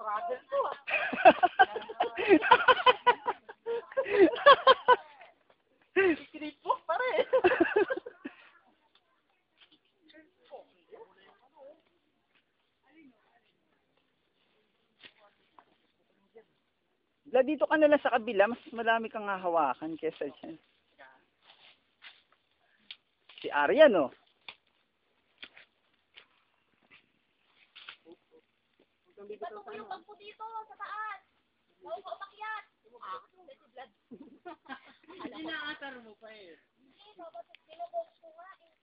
Travel to ah. Kripo pa rin. La, dito ka na sa kabila, mas madami kang hahawakan kesa dyan. Si Aryan, oh. Bato ko yung bangko dito, sa taas. Huwag ko umakyat. Ah, si Vlad. Inaatar mo pa eh. Hindi, dapat ko nga eh.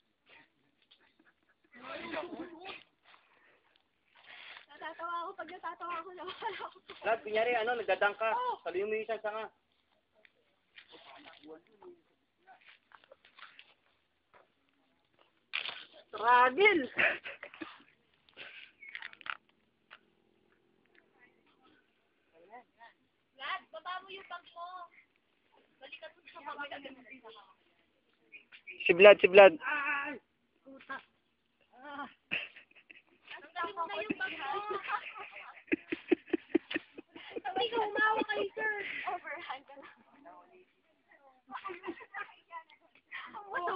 Natatawa ako pag natatawa ako na wala ako. Lahat, kunyari, ano, nagdadang ka. Saluhin mo yung isang sanga. Struggle. Vlad, baba mo yung bag mo. Balik ka dun sa baba. Si Vlad, si Vlad. Tanggalin mo na yung bag mo. Ko, umawa kay sir. Overhand ka na. Ang muto.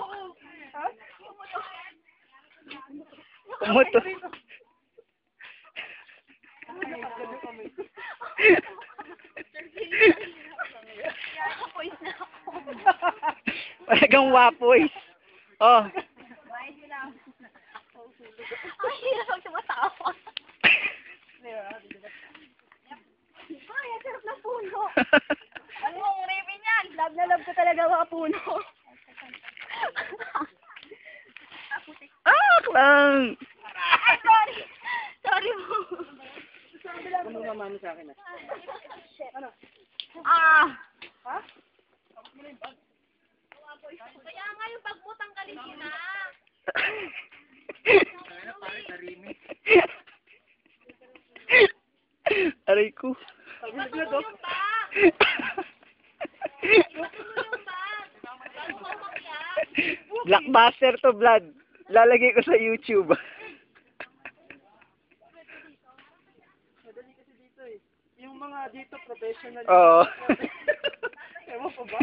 Ha? Yung muto. Umuto. Voice na ako. Talagang wapoy. Oh. Ang hirap pag tumatawa. Ay, ang sarap ng puno. Ano ang ribbon yan? Love na love ko talaga mga puno. ah, lang. Ay, sorry. Sorry mo. Ano naman sa akin? Ah. Kaya nga yung bag mo tanggalin ko na. Aray ko. Mo yung bag. Yung bag. Bago ka umakyat. Blockbuster to, Vlad. Lalagay ko sa YouTube. Madali kasi dito eh. Yung mga dito professional. Oo. Ewan ko ba?